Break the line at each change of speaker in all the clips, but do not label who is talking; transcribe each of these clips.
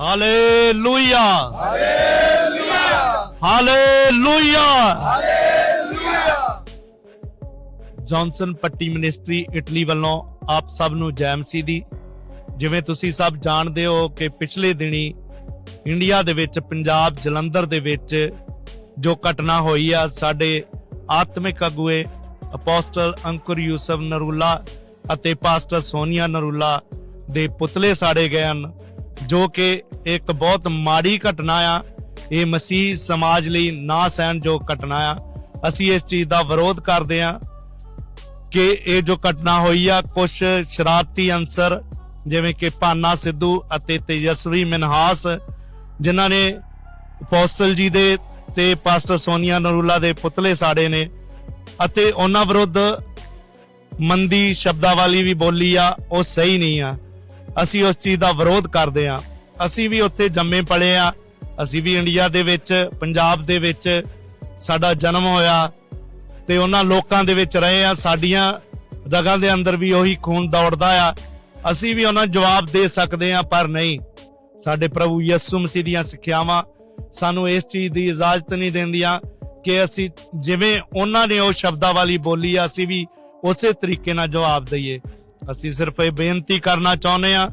Hallelujah hallelujah Johnson Patti ministry Italy ਵੱਲੋਂ ਆਪ ਸਭ ਨੂੰ ਜੈ ਮਸੀਹ ਦੀ ਜਿਵੇਂ ਤੁਸੀਂ ਸਭ ਜਾਣਦੇ ਹੋ ਕਿ ਪਿਛਲੇ ਦਿਨੀ ਇੰਡੀਆ ਦੇ ਵਿੱਚ ਪੰਜਾਬ ਜਲੰਧਰ ਦੇ ਵਿੱਚ ਜੋ ਘਟਨਾ ਹੋਈ ਆ ਸਾਡੇ ਆਤਮਿਕ ਅਗੂਏ ਅਪੋਸਟਲ ਅੰਕੁਰ ਯੂਸਫ ਨਰੂਲਾ ਅਤੇ ਪਾਸਟਰ ਸੋਨੀਆ ਨਰੂਲਾ ਦੇ ਪੁਤਲੇ ਸਾੜੇ ਗਏ ਹਨ। ਜੋ ਕਿ ਇੱਕ ਬਹੁਤ ਮਾੜੀ ਘਟਨਾ ਆ, ਇਹ ਮਸੀਹ ਸਮਾਜ ਲਈ ਨਾ ਸਹਿਣ ਜੋ ਘਟਨਾ ਆ। ਅਸੀਂ ਇਸ ਚੀਜ਼ ਦਾ ਵਿਰੋਧ ਕਰਦੇ ਆ ਕਿ ਇਹ ਜੋ ਘਟਨਾ ਹੋਈ ਆ ਕੁਝ ਸ਼ਰਾਰਤੀ ਅੰਸਰ ਜਿਵੇਂ ਕਿ ਪਾਨਾ ਸਿੱਧੂ ਅਤੇ ਤੇਜਸਵੀ ਮਨਹਾਸ, ਜਿਨ੍ਹਾਂ ਨੇ ਅਪੋਸਟਲ ਜੀ ਦੇ ਤੇ ਪਾਸਟਰ ਸੋਨੀਆ ਨਰੂਲਾ ਦੇ ਪੁਤਲੇ ਸਾੜੇ ਨੇ ਅਤੇ ਉਹਨਾਂ ਵਿਰੁੱਧ ਮੰਦੀ ਸ਼ਬਦਾਵਲੀ ਵੀ ਬੋਲੀ ਆ, ਉਹ ਸਹੀ ਨਹੀਂ ਆ। ਅਸੀਂ ਉਸ ਚੀਜ਼ ਦਾ ਵਿਰੋਧ ਕਰਦੇ ਆ ਅਸੀਂ ਵੀ ਉੱਥੇ ਜੰਮੇ ਪਲੇ ਆ ਅਸੀਂ ਵੀ ਇੰਡੀਆ ਦੇ ਵਿੱਚ, ਪੰਜਾਬ ਦੇ ਵਿੱਚ ਸਾਡਾ ਜਨਮ ਹੋਇਆ ਤੇ ਉਹਨਾਂ ਲੋਕਾਂ ਦੇ ਵਿੱਚ ਰਹੇ ਆ ਸਾਡੀਆਂ ਰਗਾਂ ਦੇ ਅੰਦਰ ਵੀ ਉਹੀ ਖੂਨ ਦੌੜਦਾ ਆ। ਅਸੀਂ ਵੀ ਉਹਨਾਂ ਨੂੰ ਜਵਾਬ ਦੇ ਸਕਦੇ ਆ ਪਰ ਨਹੀਂ। ਸਾਡੇ ਪ੍ਰਭੂ ਯਿਸੂ ਮਸੀਹ ਦੀਆਂ ਸਿੱਖਿਆਵਾਂ ਸਾਨੂੰ ਇਸ ਚੀਜ਼ ਦੀ ਇਜਾਜ਼ਤ ਨਹੀਂ ਦਿੰਦੀਆਂ ਕਿ ਅਸੀਂ ਜਿਵੇਂ ਉਹਨਾਂ ਨੇ ਉਹ ਸ਼ਬਦਾਵਲੀ ਬੋਲੀ ਆ, ਅਸੀਂ ਵੀ ਉਸੇ ਤਰੀਕੇ ਨਾਲ ਜਵਾਬ ਦਈਏ। ਅਸੀਂ ਸਿਰਫ ਇਹ ਬੇਨਤੀ ਕਰਨਾ ਚਾਹੁੰਦੇ ਆ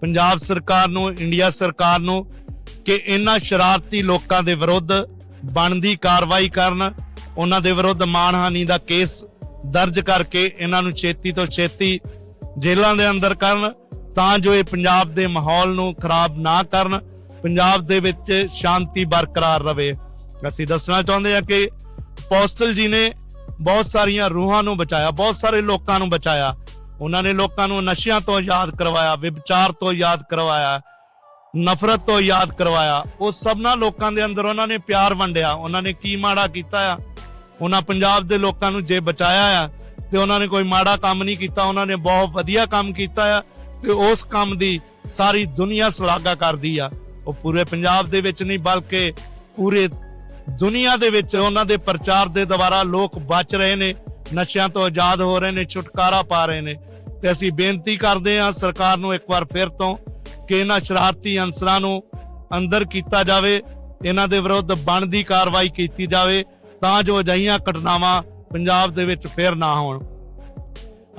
ਪੰਜਾਬ ਸਰਕਾਰ ਨੂੰ, ਇੰਡੀਆ ਸਰਕਾਰ ਨੂੰ ਕਿ ਇਹਨਾਂ ਸ਼ਰਾਰਤੀ ਲੋਕਾਂ ਦੇ ਵਿਰੁੱਧ ਬਣਦੀ ਕਾਰਵਾਈ ਕਰਨ, ਉਹਨਾਂ ਦੇ ਵਿਰੁੱਧ ਮਾਨਹਾਨੀ ਦਾ ਕੇਸ ਦਰਜ ਕਰਕੇ ਇਹਨਾਂ ਨੂੰ ਛੇਤੀ ਤੋਂ ਛੇਤੀ ਜੇਲ੍ਹਾਂ ਦੇ ਅੰਦਰ ਕਰਨ, ਤਾਂ ਜੋ ਇਹ ਪੰਜਾਬ ਦੇ ਮਾਹੌਲ ਨੂੰ ਖਰਾਬ ਨਾ ਕਰਨ, ਪੰਜਾਬ ਦੇ ਵਿੱਚ ਸ਼ਾਂਤੀ ਬਰਕਰਾਰ ਰਵੇ ਅਸੀਂ ਦੱਸਣਾ ਚਾਹੁੰਦੇ ਹਾਂ ਕਿ ਪੋਸਟਲ ਜੀ ਨੇ ਬਹੁਤ ਸਾਰੀਆਂ ਰੂਹਾਂ ਨੂੰ ਬਚਾਇਆ, ਬਹੁਤ ਸਾਰੇ ਲੋਕਾਂ ਨੂੰ ਬਚਾਇਆ। ਉਹਨਾਂ ਨੇ ਲੋਕਾਂ ਨੂੰ ਨਸ਼ਿਆਂ ਤੋਂ ਆਜ਼ਾਦ ਕਰਵਾਇਆ, ਵਿਭਚਾਰ ਤੋਂ ਆਜ਼ਾਦ ਕਰਵਾਇਆ, ਨਫ਼ਰਤ ਤੋਂ ਯਾਦ ਕਰਵਾਇਆ। ਉਹ ਸਭਨਾ ਲੋਕਾਂ ਦੇ ਅੰਦਰ ਉਹਨਾਂ ਨੇ ਪਿਆਰ ਵੰਡਿਆ। ਉਹਨਾਂ ਨੇ ਕੀ ਮਾੜਾ ਕੀਤਾ ਆ? ਉਹਨਾਂ ਪੰਜਾਬ ਦੇ ਲੋਕਾਂ ਨੂੰ ਜੇ ਬਚਾਇਆ ਆ, ਤੇ ਉਹਨਾਂ ਨੇ ਕੋਈ ਮਾੜਾ ਕੰਮ ਨਹੀਂ ਕੀਤਾ। ਉਹਨਾਂ ਨੇ ਬਹੁਤ ਵਧੀਆ ਕੰਮ ਕੀਤਾ ਆ, ਤੇ ਉਸ ਕੰਮ ਦੀ ਸਾਰੀ ਦੁਨੀਆ ਸ਼ਲਾਘਾ ਕਰਦੀ ਆ। ਉਹ ਪੂਰੇ ਪੰਜਾਬ ਦੇ ਵਿੱਚ ਨਹੀਂ, ਬਲਕਿ ਪੂਰੇ ਦੁਨੀਆ ਦੇ ਵਿੱਚ ਉਹਨਾਂ ਦੇ ਪ੍ਰਚਾਰ ਦੇ ਦੁਆਰਾ ਲੋਕ ਬਚ ਰਹੇ ਨੇ, ਨਸ਼ਿਆਂ ਤੋਂ ਆਜ਼ਾਦ ਹੋ ਰਹੇ ਨੇ, ਛੁਟਕਾਰਾ ਪਾ ਰਹੇ ਨੇ। ਤੇ ਅਸੀਂ ਬੇਨਤੀ ਕਰਦੇ ਹਾਂ ਸਰਕਾਰ ਨੂੰ ਇੱਕ ਵਾਰ ਫਿਰ ਤੋਂ ਕਿ ਇਹਨਾਂ ਸ਼ਰਾਰਤੀ ਅੰਸਰਾਂ ਨੂੰ ਅੰਦਰ ਕੀਤਾ ਜਾਵੇ, ਇਹਨਾਂ ਦੇ ਵਿਰੁੱਧ ਬਣਦੀ ਕਾਰਵਾਈ ਕੀਤੀ ਜਾਵੇ ਤਾਂ ਜੋ ਅਜਿਹੀਆਂ ਘਟਨਾਵਾਂ ਪੰਜਾਬ ਦੇ ਵਿੱਚ ਫਿਰ ਨਾ ਹੋਣ।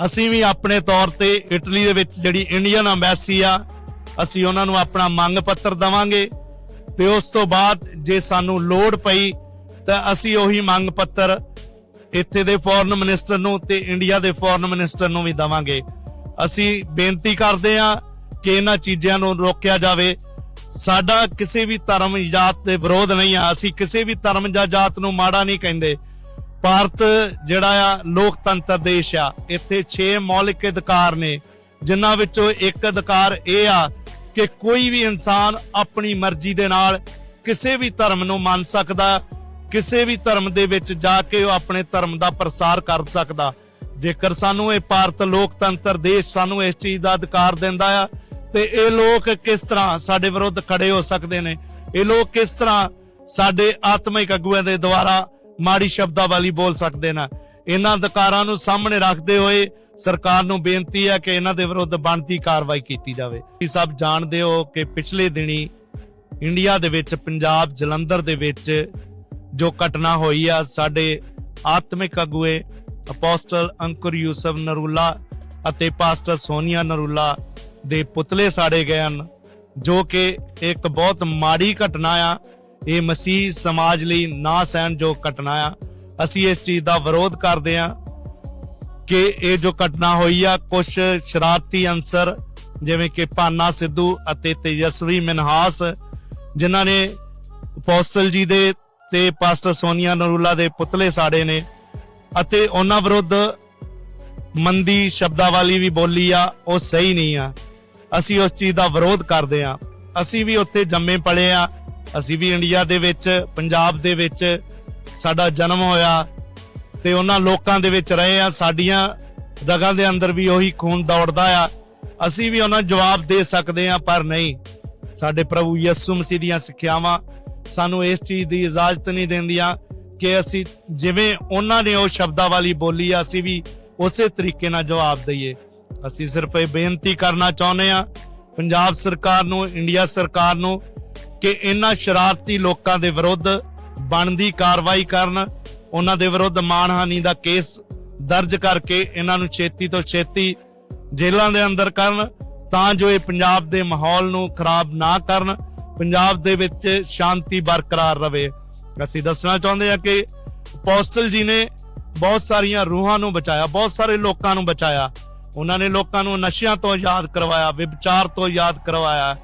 ਅਸੀਂ ਵੀ ਆਪਣੇ ਤੌਰ ਤੇ ਇਟਲੀ ਦੇ ਵਿੱਚ ਜਿਹੜੀ ਇੰਡੀਅਨ ਐਮਬੈਸੀ ਆ, ਅਸੀਂ ਉਹਨਾਂ ਨੂੰ ਆਪਣਾ ਮੰਗ ਪੱਤਰ ਦਵਾਂਗੇ ਤੇ ਉਸ ਤੋਂ ਬਾਅਦ ਜੇ ਸਾਨੂੰ ਲੋੜ ਪਈ ਤਾਂ ਅਸੀਂ ਉਹੀ ਮੰਗ ਪੱਤਰ ਇੱਥੇ ਦੇ ਫੋਰਨ ਮਿਨਿਸਟਰ ਨੂੰ ਤੇ ਇੰਡੀਆ ਦੇ ਫੋਰਨ ਮਿਨਿਸਟਰ ਨੂੰ ਵੀ ਦਵਾਂਗੇ। ਅਸੀਂ ਬੇਨਤੀ ਕਰਦੇ ਹਾਂ ਕਿ ਇਹਨਾਂ ਚੀਜ਼ਾਂ ਨੂੰ ਰੋਕਿਆ ਜਾਵੇ। ਸਾਡਾ ਕਿਸੇ ਵੀ ਧਰਮ ਜਾਤ ਦੇ ਵਿਰੋਧ ਨਹੀਂ ਆ। ਅਸੀਂ ਕਿਸੇ ਵੀ ਧਰਮ ਜਾਂ ਜਾਤ ਨੂੰ ਮਾੜਾ ਨਹੀਂ ਕਹਿੰਦੇ। ਭਾਰਤ ਜਿਹੜਾ ਆ, ਲੋਕਤੰਤਰ ਦੇਸ਼ ਆ। ਇੱਥੇ 6 ਮੌਲਿਕ ਅਧਿਕਾਰ ਨੇ, ਜਿਨ੍ਹਾਂ ਵਿੱਚੋਂ ਇੱਕ ਅਧਿਕਾਰ ਇਹ ਆ ਕਿ ਕੋਈ ਵੀ ਇਨਸਾਨ ਆਪਣੀ ਮਰਜ਼ੀ ਦੇ ਨਾਲ ਕਿਸੇ ਵੀ ਧਰਮ ਨੂੰ ਮੰਨ ਸਕਦਾ ਕਿਸੇ ਵੀ ਧਰਮ ਦੇ ਵਿੱਚ ਜਾ ਕੇ ਉਹ ਆਪਣੇ ਧਰਮ ਦਾ ਪ੍ਰਸਾਰ ਕਰ ਸਕਦਾ। ਜੇਕਰ ਸਾਨੂੰ ਇਹ ਭਾਰਤ ਲੋਕਤੰਤਰ ਦੇਸ਼ ਸਾਨੂੰ ਇਸ ਚੀਜ਼ ਦਾ ਅਧਿਕਾਰ ਦਿੰਦਾ ਆ, ਤੇ ਇਹ ਲੋਕ ਕਿਸ ਤਰ੍ਹਾਂ ਸਾਡੇ ਵਿਰੁੱਧ ਖੜੇ ਹੋ ਸਕਦੇ ਨੇ? ਇਹ ਲੋਕ ਕਿਸ ਤਰ੍ਹਾਂ ਸਾਡੇ ਆਤਮਿਕ ਅਗੂਆਂ ਦੇ ਦੁਆਰਾ ਮਾੜੀ ਸ਼ਬਦਾਵਲੀ ਬੋਲ ਸਕਦੇ ਨੇ? ਇਹਨਾਂ ਅਧਿਕਾਰਾਂ ਨੂੰ ਸਾਹਮਣੇ ਰੱਖਦੇ ਹੋਏ ਸਰਕਾਰ ਨੂੰ ਬੇਨਤੀ ਹੈ ਕਿ ਇਹਨਾਂ ਦੇ ਵਿਰੁੱਧ ਬਣਦੀ ਕਾਰਵਾਈ ਕੀਤੀ ਜਾਵੇ। ਤੁਸੀਂ ਸਭ ਜਾਣਦੇ ਹੋ ਕਿ ਪਿਛਲੇ ਦਿਨੀ ਇੰਡੀਆ ਦੇ ਵਿੱਚ, ਪੰਜਾਬ ਜਲੰਧਰ ਦੇ ਵਿੱਚ ਜੋ ਘਟਨਾ ਹੋਈ ਆ ਸਾਡੇ ਆਤਮਿਕ ਅਗੂਏ, ਅਪੋਸਟਲ ਅੰਕੁਰ ਯੂਸਫ ਨਰੂਲਾ ਅਤੇ ਪਾਸਟਰ ਸੋਨੀਆ ਨਰੂਲਾ ਦੇ ਪੁਤਲੇ ਸਾੜੇ ਗਏ ਹਨ, ਜੋ ਕਿ ਇੱਕ ਬਹੁਤ ਮਾੜੀ ਘਟਨਾ ਆ। ਇਹ ਮਸੀਹ ਸਮਾਜ ਲਈ ਨਾ ਸਹਿਣਯੋਗ ਘਟਨਾ ਆ। ਅਸੀਂ ਇਸ ਚੀਜ਼ ਦਾ ਵਿਰੋਧ ਕਰਦੇ ਆ ਕਿ ਇਹ ਜੋ ਘਟਨਾ ਹੋਈ ਆ ਕੁਝ ਸ਼ਰਾਰਤੀ ਅੰਸਰ ਜਿਵੇਂ ਕਿ ਪਾਨਾ ਸਿੱਧੂ ਅਤੇ ਤੇਜਸਵੀ ਮਨਹਾਸ, ਜਿਨ੍ਹਾਂ ਨੇ ਅਪੋਸਟਲ ਜੀ ਦੇ ਤੇ ਪਾਸਟਰ ਸੋਨੀਆ ਨਰੂਲਾ ਦੇ ਪੁਤਲੇ ਸਾੜੇ ਨੇ ਅਤੇ ਉਹਨਾਂ ਵਿਰੁੱਧ ਮੰਦੀ ਸ਼ਬਦਾਵਲੀ ਵੀ ਬੋਲੀ ਆ, ਉਹ ਸਹੀ ਨਹੀਂ ਆ। ਅਸੀਂ ਉਸ ਚੀਜ਼ ਦਾ ਵਿਰੋਧ ਕਰਦੇ ਆ। ਅਸੀਂ ਵੀ ਉੱਥੇ ਜੰਮੇ ਪਲੇ ਆ। ਅਸੀਂ ਵੀ ਇੰਡੀਆ ਦੇ ਵਿੱਚ, ਪੰਜਾਬ ਦੇ ਵਿੱਚ ਸਾਡਾ ਜਨਮ ਹੋਇਆ ਤੇ ਉਹਨਾਂ ਲੋਕਾਂ ਦੇ ਵਿੱਚ ਰਹੇ ਆ। ਸਾਡੀਆਂ ਰਗਾਂ ਦੇ ਅੰਦਰ ਵੀ ਉਹੀ ਖੂਨ ਦੌੜਦਾ ਆ। ਅਸੀਂ ਵੀ ਉਹਨਾਂ ਨੂੰ ਜਵਾਬ ਦੇ ਸਕਦੇ ਆ, ਪਰ ਨਹੀਂ। ਸਾਡੇ ਪ੍ਰਭੂ ਯਿਸੂ ਮਸੀਹ ਦੀਆਂ ਸਿੱਖਿਆਵਾਂ ਸਾਨੂੰ ਇਸ ਚੀਜ਼ ਦੀ ਇਜਾਜ਼ਤ ਨਹੀਂ ਦਿੰਦੀਆਂ ਕਿ ਅਸੀਂ ਜਿਵੇਂ ਉਹਨਾਂ ਨੇ ਉਹ ਸ਼ਬਦਾਂ ਵਾਲੀ ਬੋਲੀ ਆ, ਅਸੀਂ ਵੀ ਉਸੇ ਤਰੀਕੇ ਨਾਲ ਜਵਾਬ ਦਈਏ। ਅਸੀਂ ਸਿਰਫ ਇਹ ਬੇਨਤੀ ਕਰਨਾ ਚਾਹੁੰਦੇ ਆ ਪੰਜਾਬ ਸਰਕਾਰ ਨੂੰ, ਇੰਡੀਆ ਸਰਕਾਰ ਨੂੰ ਕਿ ਇਹਨਾਂ ਸ਼ਰਾਰਤੀ ਲੋਕਾਂ ਦੇ ਵਿਰੁੱਧ ਬਣਦੀ ਕਾਰਵਾਈ ਕਰਨ, ਉਹਨਾਂ ਦੇ ਵਿਰੁੱਧ ਮਾਨਹਾਨੀ ਦਾ ਕੇਸ ਦਰਜ ਕਰਕੇ ਇਹਨਾਂ ਨੂੰ ਛੇਤੀ ਤੋਂ ਛੇਤੀ ਜੇਲ੍ਹਾਂ ਦੇ ਅੰਦਰ ਕਰਨ ਤਾਂ ਜੋ ਇਹ ਪੰਜਾਬ ਦੇ ਮਾਹੌਲ ਨੂੰ ਖਰਾਬ ਨਾ ਕਰਨ। ਪੰਜਾਬ ਦੇ ਵਿੱਚ ਸ਼ਾਂਤੀ ਬਰਕਰਾਰ ਰਵੇ। ਅਸੀਂ ਦੱਸਣਾ ਚਾਹੁੰਦੇ ਹਾਂ ਕਿ ਪੋਸਟਲ ਜੀ ਨੇ ਬਹੁਤ ਸਾਰੀਆਂ ਰੂਹਾਂ ਨੂੰ ਬਚਾਇਆ, ਬਹੁਤ ਸਾਰੇ ਲੋਕਾਂ ਨੂੰ ਬਚਾਇਆ। ਉਹਨਾਂ ਨੇ ਲੋਕਾਂ ਨੂੰ ਨਸ਼ਿਆਂ ਤੋਂ ਯਾਦ ਕਰਵਾਇਆ ਵਿਚਾਰ ਤੋਂ ਯਾਦ ਕਰਵਾਇਆ,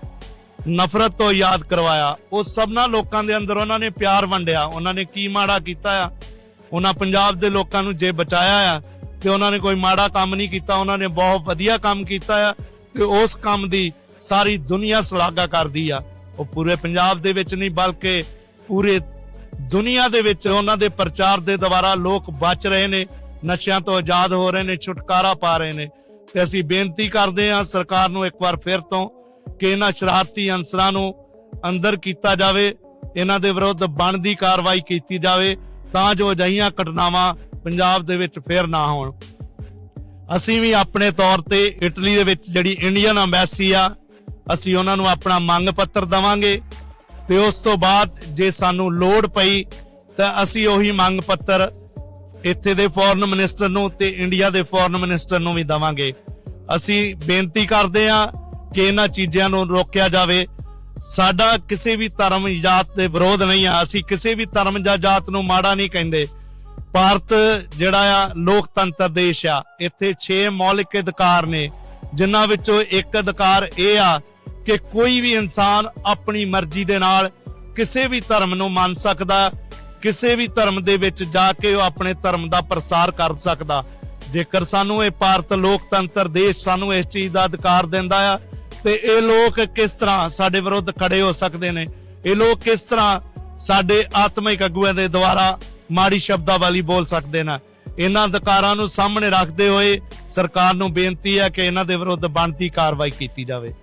ਨਫ਼ਰਤ ਤੋਂ ਯਾਦ ਕਰਵਾਇਆ। ਉਹ ਸਭਨਾਂ ਲੋਕਾਂ ਦੇ ਅੰਦਰ ਉਹਨਾਂ ਨੇ ਪਿਆਰ ਵੰਡਿਆ। ਉਹਨਾਂ ਨੇ ਕੀ ਮਾੜਾ ਕੀਤਾ ਆ? ਉਹਨਾਂ ਪੰਜਾਬ ਦੇ ਲੋਕਾਂ ਨੂੰ ਜੇ ਬਚਾਇਆ ਆ, ਤੇ ਉਹਨਾਂ ਨੇ ਕੋਈ ਮਾੜਾ ਕੰਮ ਨਹੀਂ ਕੀਤਾ। ਉਹਨਾਂ ਨੇ ਬਹੁਤ ਵਧੀਆ ਕੰਮ ਕੀਤਾ ਆ, ਤੇ ਉਸ ਕੰਮ ਦੀ ਸਾਰੀ ਦੁਨੀਆ ਸ਼ਲਾਘਾ ਕਰਦੀ ਆ। ਉਹ ਪੂਰੇ ਪੰਜਾਬ ਦੇ ਵਿੱਚ ਨਹੀਂ, ਬਲਕਿ ਪੂਰੇ ਦੁਨੀਆ ਦੇ ਵਿੱਚ ਉਹਨਾਂ ਦੇ ਪ੍ਰਚਾਰ ਦੇ ਦੁਆਰਾ ਲੋਕ ਬਚ ਰਹੇ ਨੇ, ਨਸ਼ਿਆਂ ਤੋਂ ਆਜ਼ਾਦ ਹੋ ਰਹੇ ਨੇ, ਛੁਟਕਾਰਾ ਪਾ ਰਹੇ ਨੇ। ਤੇ ਅਸੀਂ ਬੇਨਤੀ ਕਰਦੇ ਹਾਂ ਸਰਕਾਰ ਨੂੰ ਇੱਕ ਵਾਰ ਫਿਰ ਤੋਂ ਕਿ ਇਹਨਾਂ ਸ਼ਰਾਰਤੀ ਅਨਸਰਾਂ ਨੂੰ ਅੰਦਰ ਕੀਤਾ ਜਾਵੇ, ਇਹਨਾਂ ਦੇ ਵਿਰੁੱਧ ਬਣਦੀ ਕਾਰਵਾਈ ਕੀਤੀ ਜਾਵੇ, ਤਾਂ ਜੋ ਅਜਿਹੀਆਂ ਘਟਨਾਵਾਂ ਪੰਜਾਬ ਦੇ ਵਿੱਚ ਫੇਰ ਨਾ ਹੋਣ। ਅਸੀਂ ਵੀ ਆਪਣੇ ਤੌਰ ਤੇ ਇਟਲੀ ਦੇ ਵਿੱਚ ਜਿਹੜੀ ਇੰਡੀਅਨ ਐਮਬੈਸੀ ਆ ਅਸੀਂ ਉਹਨਾਂ ਨੂੰ ਆਪਣਾ ਮੰਗ ਪੱਤਰ ਦਵਾਂਗੇ ਤੇ ਉਸ ਤੋਂ ਬਾਅਦ ਜੇ ਸਾਨੂੰ ਲੋੜ ਪਈ ਤਾਂ ਅਸੀਂ ਉਹੀ ਮੰਗ ਪੱਤਰ ਇੱਥੇ ਦੇ ਫੋਰਨ ਮਿਨਿਸਟਰ ਨੂੰ ਤੇ ਇੰਡੀਆ ਦੇ ਫੋਰਨ ਮਿਨਿਸਟਰ ਨੂੰ ਵੀ ਦਵਾਂਗੇ। ਅਸੀਂ ਬੇਨਤੀ ਕਰਦੇ ਹਾਂ ਕਿ ਇਹਨਾਂ ਚੀਜ਼ਾਂ ਨੂੰ ਰੋਕਿਆ ਜਾਵੇ। ਸਾਡਾ ਕਿਸੇ ਵੀ ਧਰਮ ਜਾਤ ਦੇ ਵਿਰੋਧ ਨਹੀਂ ਆ। ਅਸੀਂ ਕਿਸੇ ਵੀ ਧਰਮ ਜਾਂ ਜਾਤ ਨੂੰ ਮਾੜਾ ਨਹੀਂ ਕਹਿੰਦੇ। ਭਾਰਤ ਜਿਹੜਾ ਆ, ਲੋਕਤੰਤਰ ਦੇਸ਼ ਆ। ਇੱਥੇ 6 ਮੌਲਿਕ ਅਧਿਕਾਰ ਨੇ, ਜਿਨ੍ਹਾਂ ਵਿੱਚੋਂ ਇੱਕ ਅਧਿਕਾਰ ਇਹ ਆ ਕਿ ਕੋਈ ਵੀ ਇਨਸਾਨ ਆਪਣੀ ਮਰਜ਼ੀ ਦੇ ਨਾਲ ਕਿਸੇ ਵੀ ਧਰਮ ਨੂੰ ਮੰਨ ਸਕਦਾ, ਕਿਸੇ ਵੀ ਧਰਮ ਦੇ ਵਿੱਚ ਜਾ ਕੇ ਉਹ ਆਪਣੇ ਧਰਮ ਦਾ ਪ੍ਰਸਾਰ ਕਰ ਸਕਦਾ। ਜੇਕਰ ਸਾਨੂੰ ਇਹ ਭਾਰਤ ਲੋਕਤੰਤਰ ਦੇਸ਼ ਸਾਨੂੰ ਇਸ ਚੀਜ਼ ਦਾ ਅਧਿਕਾਰ ਦਿੰਦਾ ਆ, ਤੇ ਇਹ ਲੋਕ ਕਿਸ ਤਰ੍ਹਾਂ ਸਾਡੇ ਵਿਰੁੱਧ ਖੜੇ ਹੋ ਸਕਦੇ ਨੇ? ਇਹ ਲੋਕ ਕਿਸ ਤਰ੍ਹਾਂ ਸਾਡੇ ਆਤਮਿਕ ਅਗੂਆਂ ਦੇ ਦੁਆਰਾ ਮਾੜੀ ਸ਼ਬਦਾਵਲੀ ਬੋਲ ਸਕਦੇ ਨੇ? ਇਹਨਾਂ ਅਧਿਕਾਰਾਂ ਨੂੰ ਸਾਹਮਣੇ ਰੱਖਦੇ ਹੋਏ ਸਰਕਾਰ ਨੂੰ ਬੇਨਤੀ ਹੈ ਕਿ ਇਹਨਾਂ ਦੇ ਵਿਰੁੱਧ ਬਣਦੀ ਕਾਰਵਾਈ ਕੀਤੀ ਜਾਵੇ।